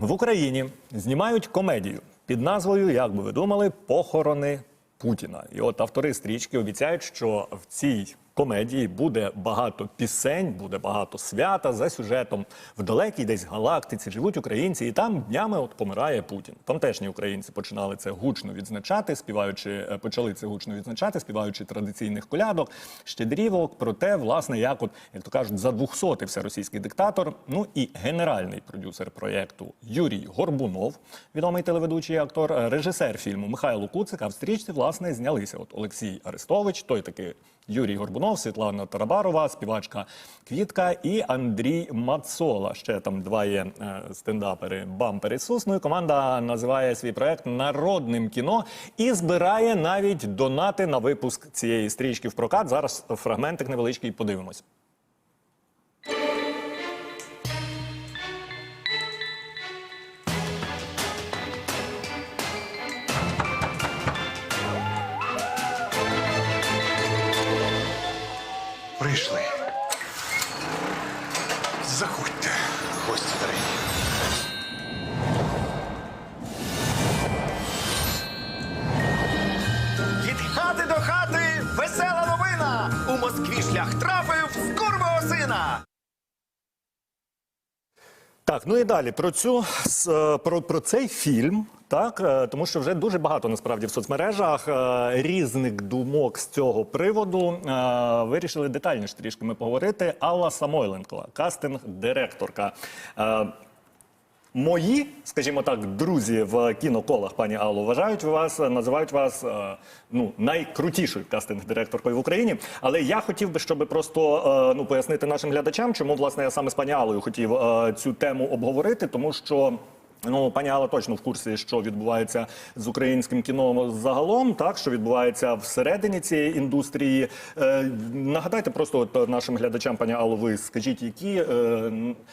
В Україні знімають комедію під назвою, як би ви думали, похорони Путіна. І от автори стрічки обіцяють, що в цій комедії буде багато пісень, буде багато свята за сюжетом. В далекій десь галактиці живуть українці, і там днями от помирає Путін. Тамтешні українці починали це гучно відзначати, співаючи, е, почали це гучно відзначати, співаючи традиційних колядок, щедрівок. Про те, власне, як от як то кажуть, задвухсотився російський диктатор. Ну і генеральний продюсер проєкту Юрій Горбунов, відомий телеведучий актор, е, режисер фільму Михайло Куцик. А в стрічці власне знялися. От Олексій Арестович, той таки Юрій Горбунов, Світлана Тарабарова, співачка Квітка і Андрій Мацола. Ще там два є е, стендапери бампери Ісус. Ну і команда називає свій проект народним кіно і збирає навіть донати на випуск цієї стрічки в прокат. Зараз фрагментик невеличкий подивимось. Шлях трафив з курвого сина. Так, ну і далі про цю е, про, про цей фільм. Так, е, тому що вже дуже багато насправді в соцмережах е, різних думок з цього приводу вирішили детальніше трішки ми поговорити. Алла Самойленко, кастинг-директорка. Мої, скажімо так, друзі в кіноколах, пані Алло, вважають вас, називають вас е, ну найкрутішою кастинг-директоркою в Україні. Але я хотів би, щоб просто е, ну пояснити нашим глядачам, чому власне я саме з пані Аллою хотів е, цю тему обговорити, тому що. Ну, пані Алла точно в курсі, що відбувається з українським кіно загалом, так що відбувається всередині цієї індустрії. Е, нагадайте просто от нашим глядачам, пані Алло, ви скажіть, які е,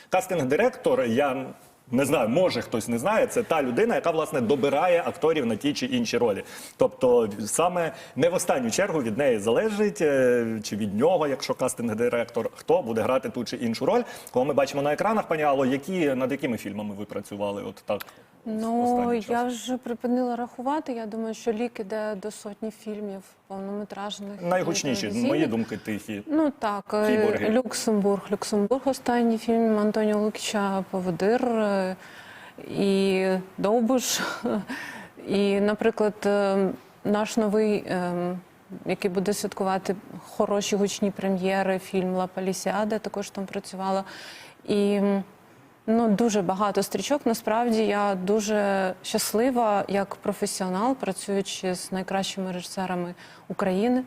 кастинг-директор, я не знаю, може хтось не знає, це та людина, яка власне добирає акторів на ті чи інші ролі. Тобто, саме не в останню чергу від неї залежить, е, чи від нього, якщо кастинг-директор, хто буде грати ту чи іншу роль. Кого ми бачимо на екранах, пані Алло, які над якими фільмами ви працювали? От так. Ну, я вже припинила рахувати. Я думаю, що лік іде до сотні фільмів повнометражних. Найгучніші, мої думки, тихі. Ну так, е, Кіборги. Люксембург. Люксембург останній фільм Антоніо Лукіча Поводир е, і Довбуш. І, наприклад, е, наш новий, який буде святкувати хороші гучні прем'єри, фільм Ла Палісіада, також там працювала. І Ну, дуже багато стрічок. Насправді я дуже щаслива як професіонал, працюючи з найкращими режисерами України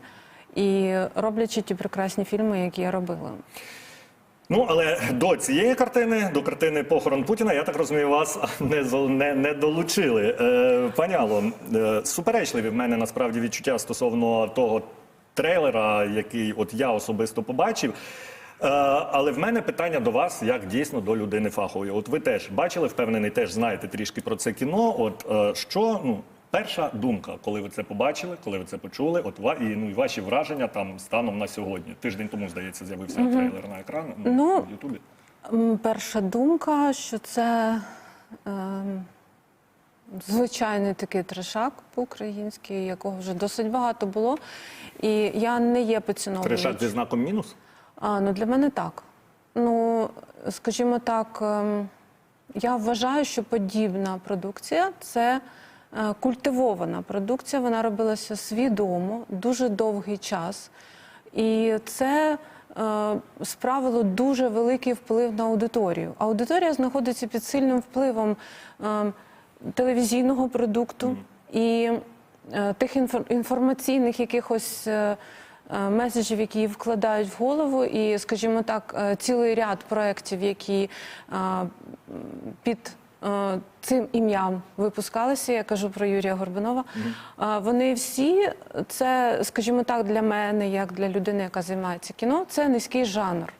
і роблячи ті прекрасні фільми, які я робила. Ну, але до цієї картини, до картини Похорон Путіна, я так розумію, вас не, не, не долучили. Е, пані Алло, е, суперечливі в мене насправді відчуття стосовно того трейлера, який от я особисто побачив. Е, але в мене питання до вас, як дійсно до людини фахової. От ви теж бачили, впевнений, теж знаєте трішки про це кіно. От е, що, ну, перша думка, коли ви це побачили, коли ви це почули, от і, ну, і ваші враження там станом на сьогодні. Тиждень тому, здається, з'явився трейлер на екран ну, Ну, в Ютубі. Перша думка, що це ем, звичайний такий трешак по-українськи, якого вже досить багато було. І я не є поціновувач. Тришак зі знаком мінус? А, ну для мене так. Ну, скажімо так, ем, я вважаю, що подібна продукція це е, культивована продукція. Вона робилася свідомо, дуже довгий час. І це е, справило дуже великий вплив на аудиторію. Аудиторія знаходиться під сильним впливом е, телевізійного продукту і е, тих інформаційних якихось. е, меседжів, які вкладають в голову, і, скажімо так, е, цілий ряд проєктів, які е, під е, цим ім'ям випускалися, я кажу про Юрія Горбунова. е, Вони всі, це, скажімо так, для мене, як для людини, яка займається кіно, це низький жанр.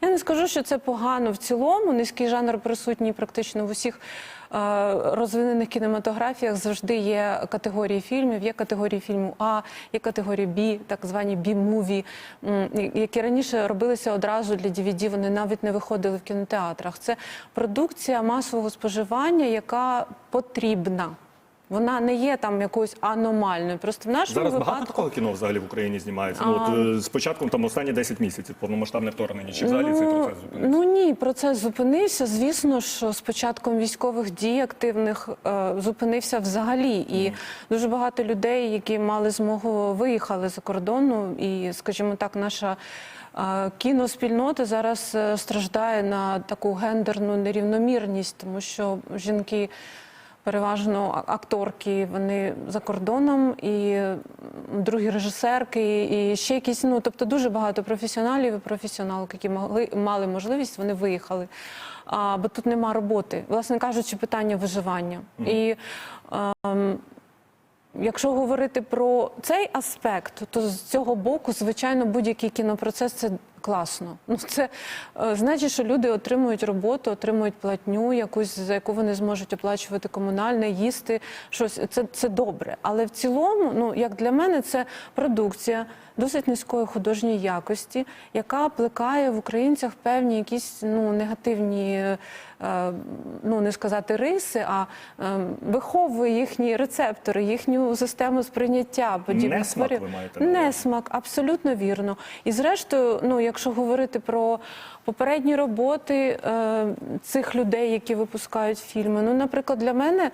Я не скажу, що це погано в цілому. Низький жанр присутній практично в усіх е, розвинених кінематографіях. Завжди є категорії фільмів. Є категорії фільму А, є категорії Б, так звані бі-муві, які раніше робилися одразу для DVD, Вони навіть не виходили в кінотеатрах. Це продукція масового споживання, яка потрібна. Вона не є там якоюсь аномальною. Просто в нашому Зараз випадку багато такого кіно взагалі в Україні знімається. Ну, от, е, з початком там останні 10 місяців повномасштабне вторгнення. Чи взагалі цей процес зупинився? Ну ні, процес зупинився. Звісно, що з початком військових дій активних е, зупинився взагалі. І дуже багато людей, які мали змогу, виїхали за кордону. І, скажімо так, наша е, кіноспільнота зараз е, страждає на таку гендерну нерівномірність, тому що жінки. Переважно акторки, вони за кордоном, і другі режисерки, і ще якісь. Ну тобто дуже багато професіоналів і професіоналок, які могли мали можливість, вони виїхали. А, бо тут нема роботи. Власне кажучи, питання виживання. І ем, Якщо говорити про цей аспект, то з цього боку, звичайно, будь-який кінопроцес це класно. Ну це е, значить, що люди отримують роботу, отримують платню, якусь за яку вони зможуть оплачувати комунальне, їсти щось. Це, це добре. Але в цілому, ну як для мене, це продукція досить низької художньої якості, яка плекає в українцях певні якісь ну негативні. е, Ну, не сказати риси, а е, виховує їхні рецептори, їхню систему сприйняття подібних Несмак ви маєте? Несмак, абсолютно вірно. І зрештою, ну якщо говорити про попередні роботи е, цих людей, які випускають фільми, ну, наприклад, для мене.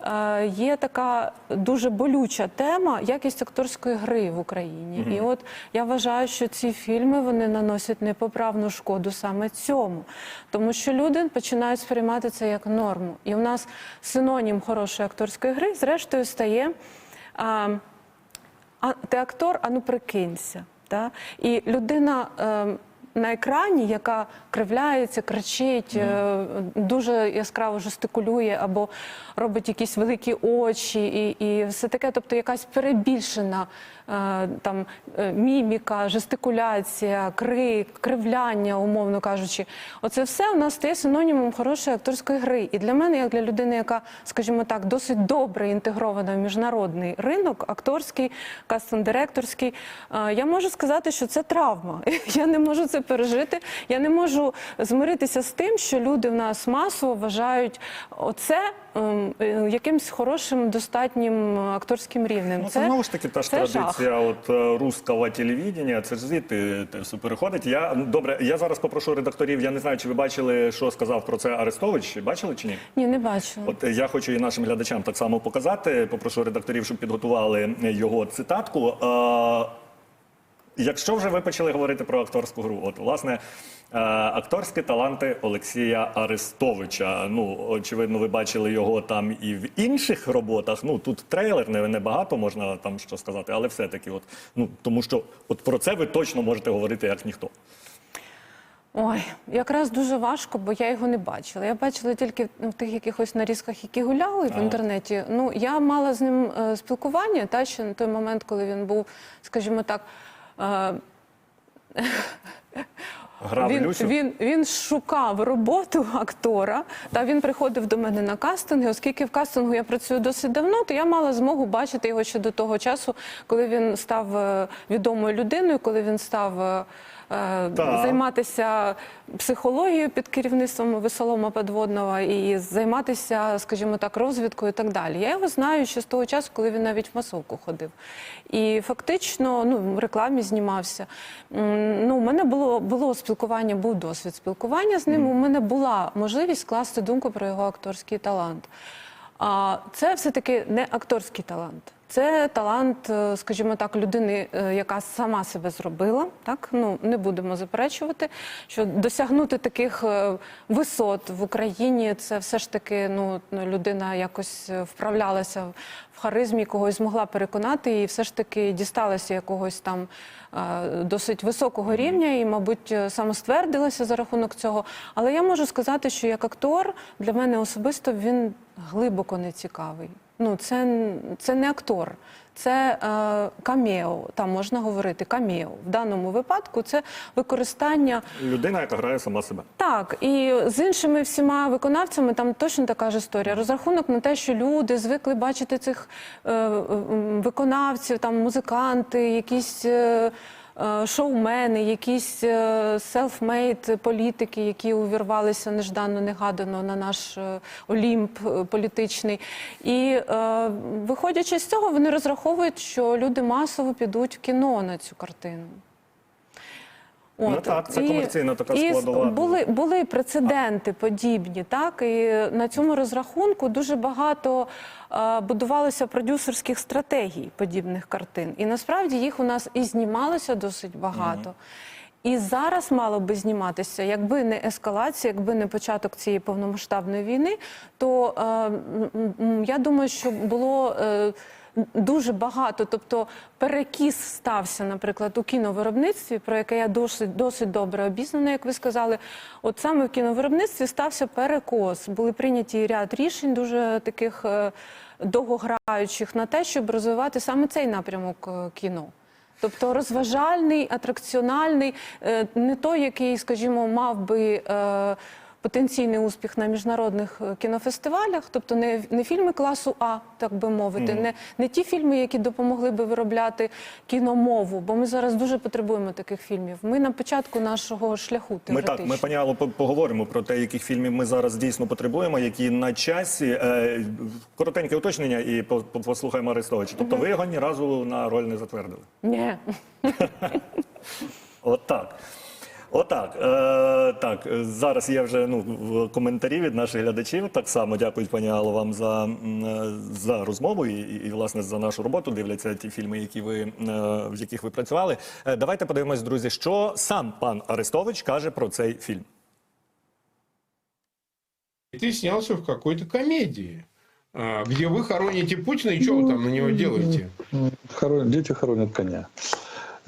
е, Є така дуже болюча тема якість акторської гри в Україні, і от я вважаю, що ці фільми вони наносять непоправну шкоду саме цьому, тому що люди починають сприймати це як норму. І в нас синонім хорошої акторської гри, зрештою, стає. А, а ти актор, а ну прикинься. Та? І людина е, на екрані, яка кривляється, кричить, е, дуже яскраво жестикулює або робить якісь великі очі, і, і все таке, тобто якась перебільшена там е, міміка, жестикуляція, крик, кривляння, умовно кажучи. Оце все у нас стає синонімом хорошої акторської гри. І для мене, як для людини, яка, скажімо так, досить добре інтегрована в міжнародний ринок, акторський, кастинг-директорський, е, я можу сказати, що це травма. Я не можу це пережити. Я не можу змиритися з тим, що люди в нас масово вважають оце ем, е, якимсь хорошим, достатнім акторським рівнем. Ну, це, знову ж таки та ж це жах. от е, русского телевідення, це ж звідти те все переходить. Я ну, добре, я зараз попрошу редакторів. Я не знаю, чи ви бачили, що сказав про це Арестович. Бачили чи ні? Ні, не бачила. От е, я хочу і нашим глядачам так само показати. Попрошу редакторів, щоб підготували е, його цитатку. Е, Якщо вже ви почали говорити про акторську гру, от власне е, акторські таланти Олексія Арестовича. Ну очевидно, ви бачили його там і в інших роботах. Ну тут трейлер не, не багато можна там що сказати, але все-таки, от ну тому що от про це ви точно можете говорити як ніхто. Ой, якраз дуже важко, бо я його не бачила. Я бачила тільки в тих якихось нарізках, які гуляли в інтернеті. Ну я мала з ним е, спілкування, та ще на той момент, коли він був, скажімо так. е, Грав він, Люсю. він, він шукав роботу актора, та він приходив до мене на кастинги. Оскільки в кастингу я працюю досить давно, то я мала змогу бачити його ще до того часу, коли він став е, відомою людиною, коли він став. Е. Займатися психологією під керівництвом Весолома Подводного і займатися, скажімо так, розвідкою і так далі. Я його знаю ще з того часу, коли він навіть в масовку ходив. І фактично ну, в рекламі знімався. Ну, у мене було, було спілкування, був досвід спілкування з ним. У мене була можливість скласти думку про його акторський талант. А це все-таки не акторський талант. Це талант, е, скажімо так, людини, е, яка сама себе зробила. Так ну не будемо заперечувати, що досягнути таких е, висот в Україні це все ж таки ну людина якось вправлялася в- харизмі, когось змогла переконати, і все ж таки дісталася якогось там досить високого рівня, і, мабуть, самоствердилася за рахунок цього. Але я можу сказати, що як актор для мене особисто він глибоко не цікавий. Ну, це, це не актор, це е, камео. Там можна говорити камео. В даному випадку це використання Людина, яка грає сама себе. так, і з іншими всіма виконавцями там точно така ж історія. Розрахунок на те, що люди звикли бачити цих е, виконавців, там музиканти, якісь. Е, Шоумени, якісь селфмейд політики, які увірвалися неждано негадано на наш е, олімп е, політичний. І е, виходячи з цього, вони розраховують, що люди масово підуть в кіно на цю картину. Ну так, це і- комерційна така і складова. Були, були прецеденти подібні, так і на цьому розрахунку дуже багато е, будувалося продюсерських стратегій подібних картин. І насправді їх у нас і знімалося досить багато. І зараз мало би зніматися, якби не ескалація, якби не початок цієї повномасштабної війни, то е, я думаю, що було. Е, Дуже багато, тобто перекіс стався, наприклад, у кіновиробництві, про яке я досить досить добре обізнана, як ви сказали. От саме в кіновиробництві стався перекос. Були прийняті ряд рішень, дуже таких е, довгограючих на те, щоб розвивати саме цей напрямок е, кіно. Тобто розважальний, атракціональний, е, не той, який, скажімо, мав би потенційний успіх на міжнародних е, кінофестивалях, тобто не, не фільми класу А, так би мовити, не, не ті фільми, які допомогли би виробляти кіномову, бо ми зараз дуже потребуємо таких фільмів. Ми на початку нашого шляху Ми так, ми пані по- поговоримо про те, яких фільмів ми зараз дійсно потребуємо, які на часі. Е, коротеньке уточнення і по- по- послухаємо Арестовича. Тобто ви його ні разу на роль не затвердили. Ні. Отак. Отак. Е, так, е, зараз є вже ну, в коментарі від наших глядачів. Так само дякують пані Алло вам за, м, е, за розмову і, і, і, власне, за нашу роботу. Дивляться ті фільми, які ви, е, в яких ви працювали. Е, давайте подивимось, друзі, що сам пан Арестович каже про цей фільм. И ты снялся в какой-то комедии, а, где вы хороните Путина, и что вы там на него делаете? Хоро- Дети хоронят коня.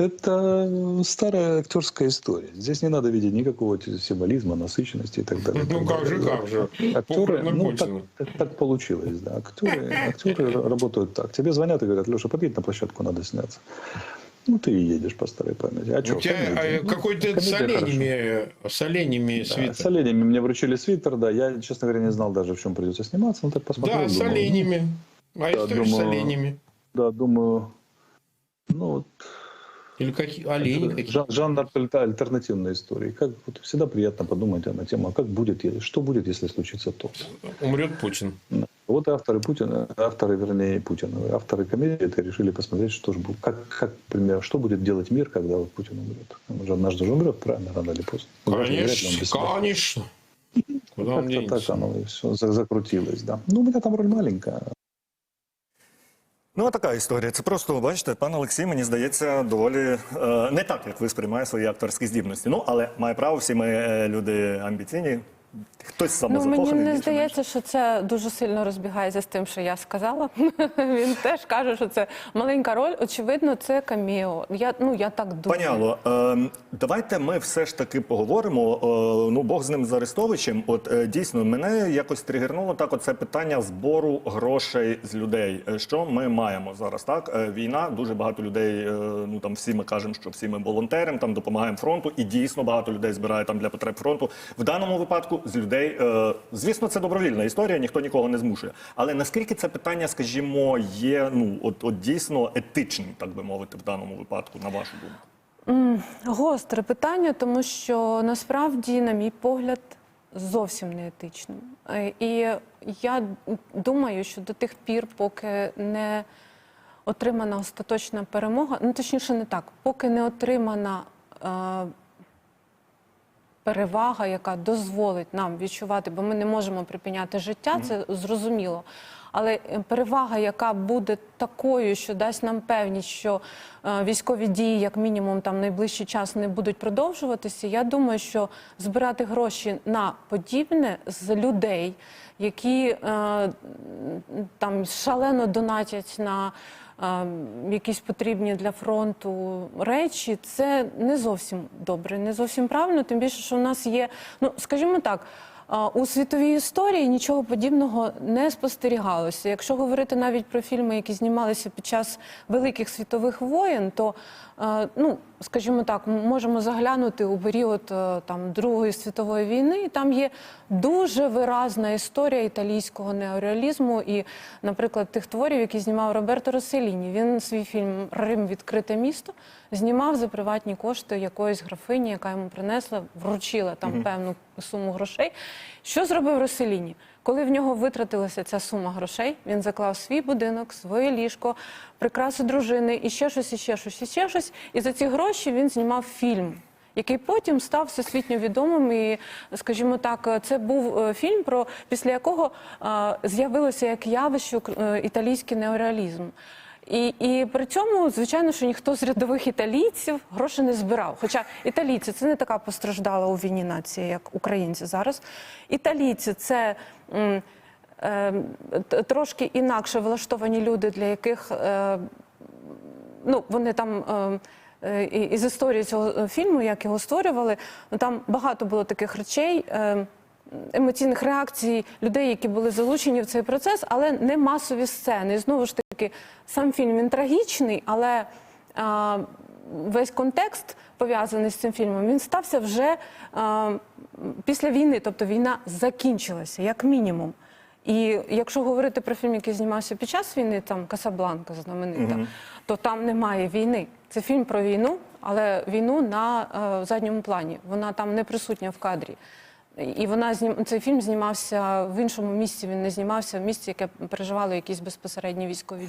Это старая актерская история. Здесь не надо видеть никакого символизма, насыщенности и так далее. Ну как же, как же. Актеры, ну, так, так- получилось, да. Актеры, актеры работают так. Тебе звонят и говорят, Леша, подъедь на площадку, надо сняться. Ну, ты и едешь по старой памяти. А что, У тебя а, какой-то с оленями, с оленями С свитер. оленями мне вручили свитер, да. Я, честно говоря, не знал даже, в чем придется сниматься. Ну, так посмотрел. Да, с думаю, ну, оленями. А история с думаю, оленями. Да, думаю, ну, вот Или какие олени какие Жан, жанр альтернативной истории. Как вот всегда приятно подумать на тему, а как будет, что будет, если случится то. Умрет Путин. Вот авторы Путина, авторы, вернее, Путина, авторы комедии это решили посмотреть, что же будет, как, как, например, что будет делать мир, когда вот Путин умрет. Он же однажды же умрет, правильно, рано или поздно. Ну, Конечно, конечно. Куда он так оно все закрутилось, да. Ну, у меня там роль маленькая. Ну, така історія. Це просто, бачите, пан Олексій, мені здається, доволі е, не так, як ви сприймає свої акторські здібності. Ну, але має право, всі ми е, люди амбіційні. Хтось Ну, мені не здається, що це дуже сильно розбігається з тим, що я сказала. Він теж каже, що це маленька роль. Очевидно, це каміо. Я ну я так думаю. Пані Алло, е, давайте ми все ж таки поговоримо. Е, ну, Бог з ним з Арестовичем. От е, дійсно мене якось тригернуло так. Оце питання збору грошей з людей. Е, Що ми маємо зараз? Так, Е, війна, дуже багато людей. е, ну там всі ми кажемо, що всі ми волонтерам, там допомагаємо фронту, і дійсно багато людей збирає там для потреб фронту. В даному випадку з людей, е, звісно, це добровільна історія, ніхто нікого не змушує. Але наскільки це питання, скажімо, є ну от, от дійсно етичним, так би мовити, в даному випадку, на вашу думку? Гостре питання, тому що насправді, на мій погляд, зовсім не етичним. Е, І я думаю, що до тих пір, поки не отримана остаточна перемога, ну точніше, не так, поки не отримана. е, Перевага, яка дозволить нам відчувати, бо ми не можемо припиняти життя, це зрозуміло. Але е, перевага, яка буде такою, що дасть нам певність, що е, військові дії, як мінімум, там найближчий час не будуть продовжуватися. Я думаю, що збирати гроші на подібне з людей, які е, там шалено донатять на якісь потрібні для фронту речі, це не зовсім добре, не зовсім правильно. Тим більше, що у нас є, ну скажімо так. у світовій історії нічого подібного не спостерігалося. Якщо говорити навіть про фільми, які знімалися під час великих світових воєн, то ну, скажімо так, можемо заглянути у період е, там Другої світової війни. і Там є дуже виразна історія італійського неореалізму і, наприклад, тих творів, які знімав Роберто Роселіні. Він свій фільм Рим відкрите місто знімав за приватні кошти якоїсь графині, яка йому принесла, вручила там певну суму грошей. Що зробив Роселіні? Коли в нього витратилася ця сума грошей, він заклав свій будинок, своє ліжко, прикраси дружини і ще щось, і ще щось, і ще щось. І за ці гроші він знімав фільм. Який потім став всесвітньо відомим, і скажімо так, це був е, фільм, про після якого з'явилося як явище е, італійський неореалізм. І, і при цьому, звичайно, що ніхто з рядових італійців гроші не збирав. Хоча італійці це не така постраждала у війні нація, як українці зараз. Італійці це. м, е, Трошки інакше влаштовані люди, для яких е, ну, вони там. е, Із історії цього фільму, як його створювали, ну там багато було таких речей, емоційних реакцій людей, які були залучені в цей процес, але не масові сцени. І знову ж таки, сам фільм він трагічний, але а, весь контекст пов'язаний з цим фільмом, він стався вже а, після війни, тобто війна закінчилася, як мінімум. І якщо говорити про фільм, який знімався під час війни, там Касабланка знаменита, то там немає війни. Це фільм про війну, але війну на е, задньому плані. Вона там не присутня в кадрі. І вона знім... цей фільм знімався в іншому місці. Він не знімався в місці, яке переживало якісь безпосередні військові.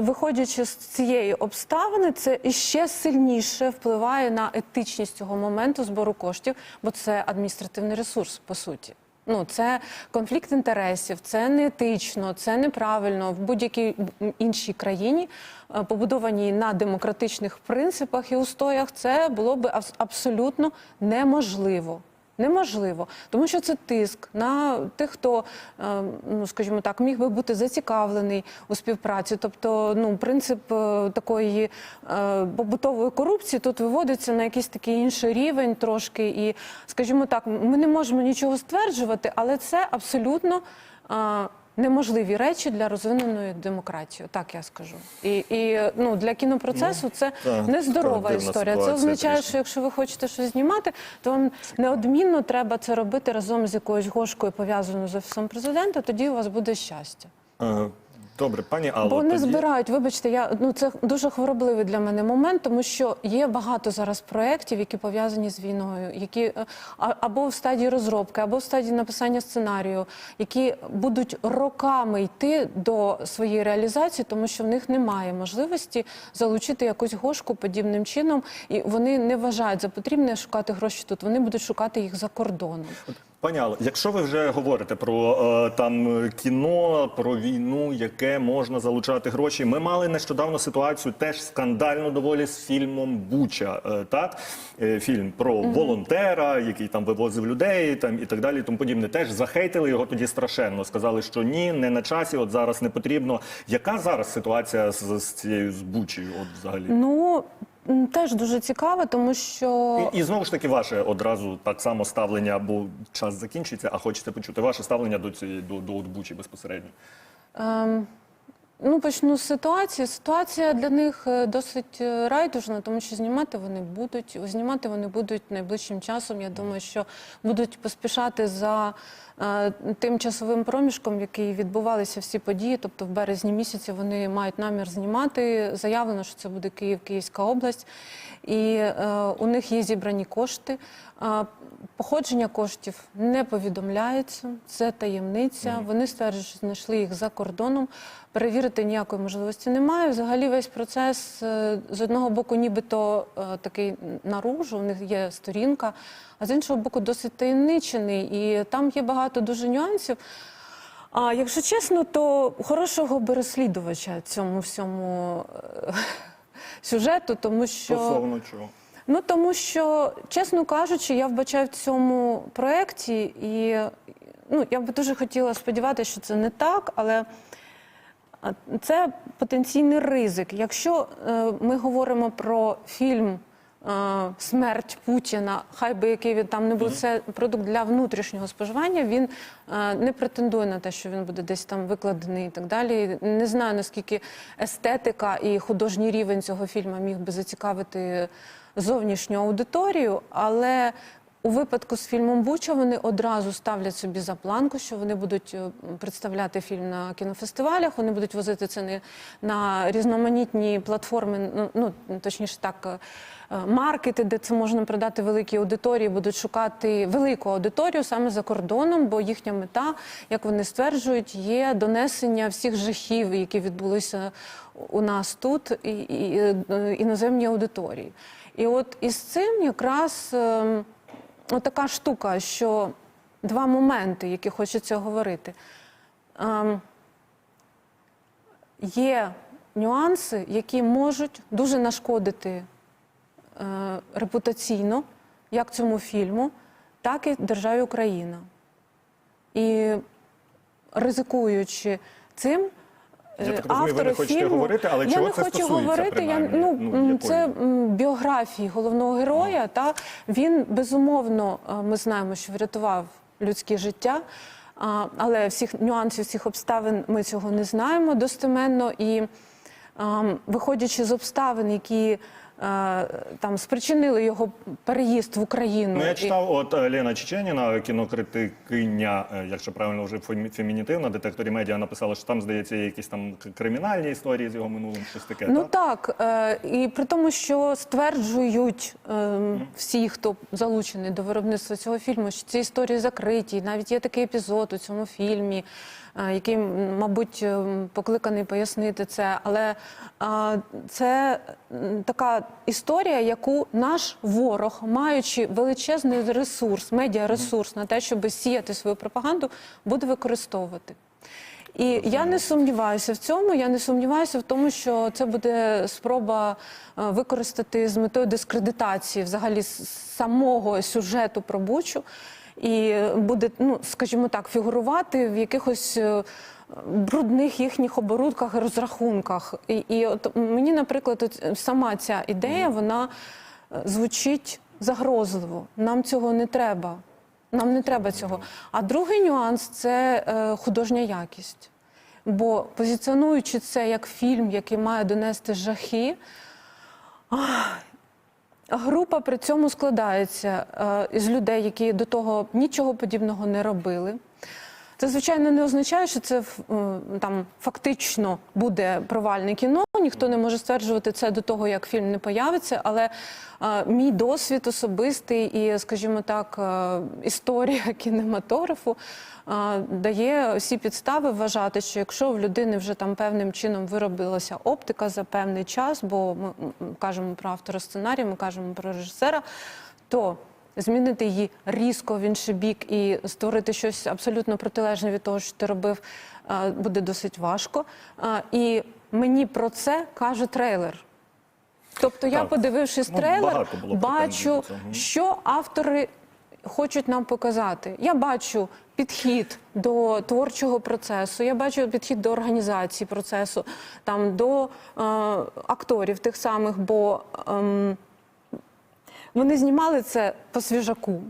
Виходячи з цієї обставини, це іще сильніше впливає на етичність цього моменту збору коштів, бо це адміністративний ресурс, по суті. Ну, це конфлікт інтересів, це не етично, це неправильно в будь-якій іншій країні, е, побудованій на демократичних принципах і устоях, це було абс- абсолютно неможливо. Неможливо, тому що це тиск на тих, хто, е, ну скажімо так, міг би бути зацікавлений у співпраці. Тобто, ну принцип е, такої е, побутової корупції тут виводиться на якийсь такий інший рівень трошки. І, скажімо так, ми не можемо нічого стверджувати, але це абсолютно. Неможливі речі для розвиненої демократії, так я скажу. І, і ну, для кінопроцесу це так, нездорова так, історія. Це означає, трішки. що якщо ви хочете щось знімати, то вам неодмінно треба це робити разом з якоюсь гошкою, пов'язаною з офісом президента. Тоді у вас буде щастя. Добре, пані Алло, Бо не тоді- збирають. Вибачте, я ну це дуже хворобливий для мене момент, тому що є багато зараз проєктів, які пов'язані з війною, які е, а- або в стадії розробки, або в стадії написання сценарію, які будуть роками йти до своєї реалізації, тому що в них немає можливості залучити якусь гошку подібним чином, і вони не вважають за потрібне шукати гроші тут. Вони будуть шукати їх за кордоном. Пані якщо ви вже говорите про е, там кіно, про війну, яке можна залучати гроші, ми мали нещодавно ситуацію теж скандально доволі з фільмом Буча. е, так Е, фільм про волонтера, який там вивозив людей, там і так далі. і Тому подібне. Теж захейтили його тоді страшенно. Сказали, що ні, не на часі. От зараз не потрібно. Яка зараз ситуація з, з цією з Бучею? От взагалі? Ну теж дуже цікаво, тому що І, і знову ж таки, ваше одразу так само ставлення, бо час закінчиться, а хочеться почути ваше ставлення до цієї до, до Бучі безпосередньо. Ем, ну, почну з ситуації. Ситуація для них е, досить е, райдужна, тому що знімати вони будуть. Знімати вони будуть найближчим часом. Я думаю, що будуть поспішати за е, тим часовим проміжком, який відбувалися всі події. Тобто в березні місяці вони мають намір знімати. Заявлено, що це буде Київ, Київська область, і е, у них є зібрані кошти. Походження коштів не повідомляється, це таємниця. Вони стверджують, що знайшли їх за кордоном. Перевірити ніякої можливості немає. Взагалі, весь процес е, з одного боку, нібито е, такий наружу, у них є сторінка, а з іншого боку, досить таємничений. І там є багато дуже нюансів. А якщо чесно, то хорошого би розслідувача цьому всьому е, сюжету, тому що. Стосовно чого? Ну тому що, чесно кажучи, я вбачаю в цьому проєкті, і ну, я би дуже хотіла сподіватися, що це не так, але це потенційний ризик. Якщо е, ми говоримо про фільм Смерть Путіна, хай би який він там не був, це продукт для внутрішнього споживання. Він е, не претендує на те, що він буде десь там викладений і так далі. Не знаю наскільки естетика і художній рівень цього фільму міг би зацікавити зовнішню аудиторію, але у випадку з фільмом Буча вони одразу ставлять собі за планку, що вони будуть е, представляти фільм на кінофестивалях, вони будуть возити це на різноманітні платформи, ну, ну точніше так, е, маркети, де це можна продати великій аудиторії, будуть шукати велику аудиторію саме за кордоном, бо їхня мета, як вони стверджують, є донесення всіх жахів, які відбулися у нас тут, і, і, е, іноземній аудиторії. І от із цим якраз. Отака штука, що два моменти, які хочеться говорити. Ем, є нюанси, які можуть дуже нашкодити е, репутаційно, як цьому фільму, так і державі Україна. І ризикуючи цим. Я е, так розумію, ви не хочете фільму- говорити, але я чого не це хочу стосується, говорити. Я, ну, Ну, це біографії головного героя. Та він безумовно, е, ми знаємо, що врятував людське життя. Але всіх нюансів, всіх обставин ми цього не знаємо достеменно. І виходячи з обставин, які там спричинили його переїзд в Україну. Ну, я читав, от е, Лена Чеченіна, кінокритикиня, е, якщо правильно вже фемі- фемінітив на детекторі медіа, написала, що там, здається, є якісь там кримінальні історії з його минулим, щось таке. Ну так? так, е, і при тому, що стверджують е, всі, хто залучений до виробництва цього фільму, що ці історії закриті. Навіть є такий епізод у цьому фільмі, е, який, мабуть, е, покликаний пояснити це. Але е, це така історія, яку наш ворог, маючи величезний ресурс, медіаресурс на те, щоб сіяти свою пропаганду, буде використовувати. І я не сумніваюся в цьому. Я не сумніваюся в тому, що це буде спроба е, використати з метою дискредитації взагалі самого сюжету про Бучу. І буде, ну скажімо так, фігурувати в якихось е, брудних їхніх оборудках і розрахунках. І, і от мені, наприклад, от сама ця ідея, вона е, звучить загрозливо. Нам цього не треба. Нам не треба цього. А другий нюанс це е, художня якість. Бо позиціонуючи це як фільм, який має донести жахи, ах, група при цьому складається е, із людей, які до того нічого подібного не робили. Це, звичайно, не означає, що це там фактично буде провальне кіно. Ніхто не може стверджувати це до того, як фільм не появиться. Але е, мій досвід особистий і, скажімо так, історія кінематографу е, дає всі підстави вважати, що якщо в людини вже там певним чином виробилася оптика за певний час, бо ми кажемо про автора сценарію, ми кажемо про режисера, то змінити її різко в інший бік і створити щось абсолютно протилежне від того, що ти робив, е, буде досить важко. Е, І мені про це каже трейлер. Тобто, я, Так. подивившись Ну, трейлер, бачу, що автори хочуть нам показати. Я бачу підхід до творчого процесу, я бачу підхід до організації процесу, там до е, акторів тих самих, бо ем, вони знімали це по свіжаку.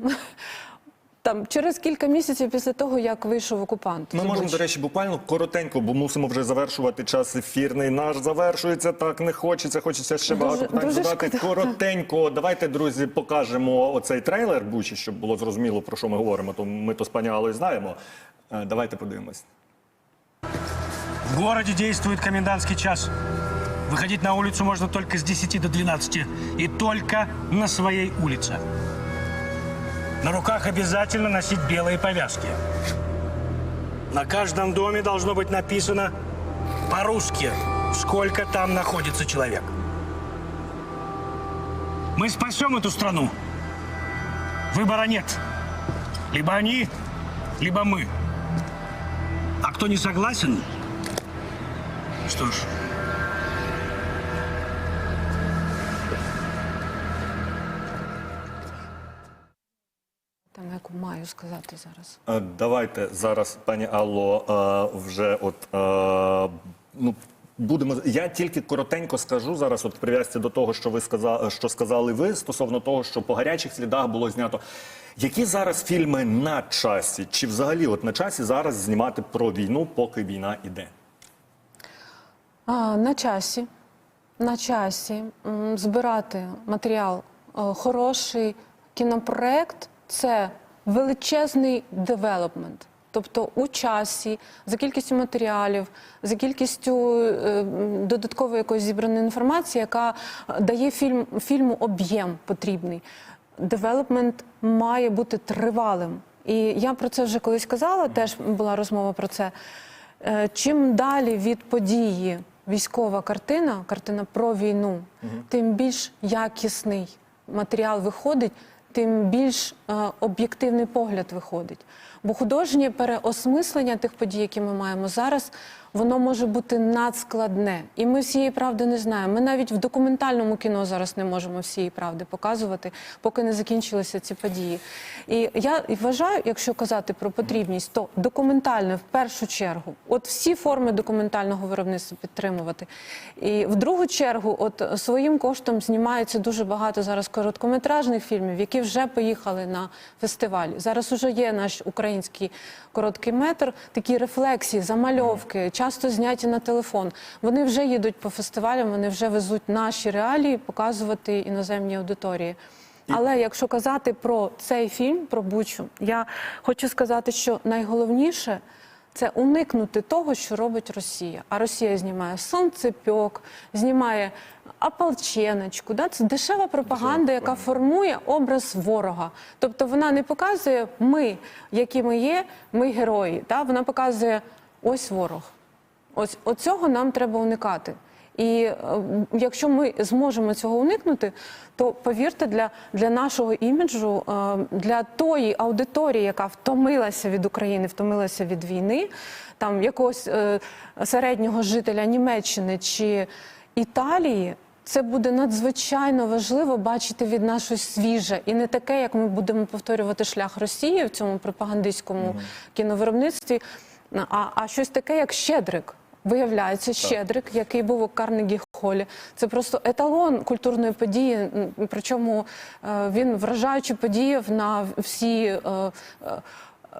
Там через кілька місяців після того, як вийшов окупант. Ми можемо, до речі, буквально коротенько, бо мусимо вже завершувати час ефірний. Наш завершується так, не хочеться. Хочеться ще Дуже- багато питань дуже задати. шкода. Коротенько, давайте, друзі, покажемо оцей трейлер Бучі, щоб було зрозуміло, про що ми говоримо. То ми то з пані знаємо. Е, Давайте подивимось. В городе действует комендантский час. Выходить на улицу можно только с 10 до 12. И только на своей улице. На руках обязательно носить белые повязки. На каждом доме должно быть написано по-русски, сколько там находится человек. Мы спасем эту страну. Выбора нет. Либо они, либо мы. А кто не согласен, что ж, маю сказати зараз. Е, Давайте зараз, пані Алло, е, вже от е, ну. Будемо я тільки коротенько скажу зараз, от прив'язці до того, що ви сказали, що сказали ви стосовно того, що по гарячих слідах було знято. Які зараз фільми на часі? Чи взагалі от на часі зараз знімати про війну, поки війна іде? А, на часі. На часі збирати матеріал. Хороший кінопроект це величезний девелопмент. Тобто у часі, за кількістю матеріалів, за кількістю е, додаткової якоїсь зібраної інформації, яка е, дає фільм, фільму об'єм потрібний. Девелопмент має бути тривалим. І я про це вже колись казала, теж була розмова про це. Е, Чим далі від події військова картина, картина про війну, тим більш якісний матеріал виходить, тим більш е, об'єктивний погляд виходить. Бо художнє переосмислення тих подій, які ми маємо зараз, воно може бути надскладне. І ми всієї правди не знаємо. Ми навіть в документальному кіно зараз не можемо всієї правди показувати, поки не закінчилися ці події. І я вважаю, якщо казати про потрібність, то документальне в першу чергу, от всі форми документального виробництва підтримувати. І в другу чергу, от своїм коштом знімається дуже багато зараз короткометражних фільмів, які вже поїхали на фестиваль. Зараз уже є наш український короткий метр, такі рефлексії, замальовки, часто зняті на телефон. Вони вже їдуть по фестивалям, вони вже везуть наші реалії показувати іноземній аудиторії. Але якщо казати про цей фільм, про Бучу, я хочу сказати, що найголовніше це уникнути того, що робить Росія. А Росія знімає сонцепьок, знімає ополченочку. Да? Це дешева пропаганда, яка формує образ ворога. Тобто вона не показує ми, які ми є, ми герої. Да? Вона показує ось ворог. Ось оцього нам треба уникати. І е, якщо ми зможемо цього уникнути, то повірте, для, для нашого іміджу, е, для тої аудиторії, яка втомилася від України, втомилася від війни, там якогось е, середнього жителя Німеччини чи Італії. Це буде надзвичайно важливо бачити від нас щось свіже і не таке, як ми будемо повторювати шлях Росії в цьому пропагандистському кіновиробництві, а, а щось таке, як Щедрик. Виявляється, Щедрик, який був у Карнегі Холі, це просто еталон культурної події. Причому е, він вражаючи подіяв на всі. е,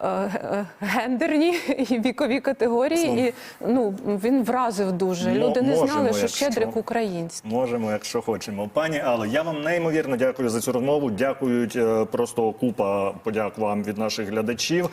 е, Гендерні і вікові категорії, і ну він вразив дуже. Мо- Люди не можемо, знали, що. Щедрик український. Можемо, якщо хочемо. Пані Алло, я вам неймовірно дякую за цю розмову. Дякують просто купа подяк вам від наших глядачів.